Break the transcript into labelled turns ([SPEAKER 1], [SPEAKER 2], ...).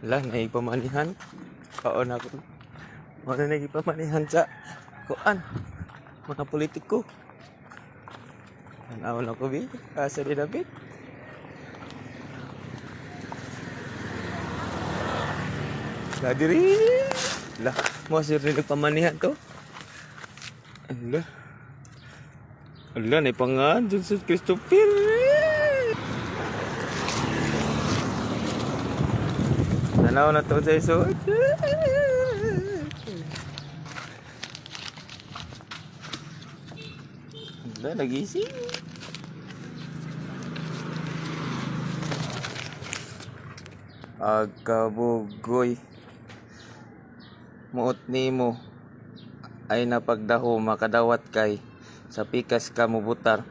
[SPEAKER 1] Wala, naipamanihan. Kaon ako. Wala naipamanihan sa kuan. Mga politiko. Tanaw na ko, Bi. Asa ni David. Lah diri. Lah, mo sir ni nagpamanihan to. Ala. Ala, na pangan Jesus Christopher. Tanaw na to sa isod. Ala, nagising. Agkabugoy. Muot nimo ay napagdaho makadawat kay sa pikas ka mubutar.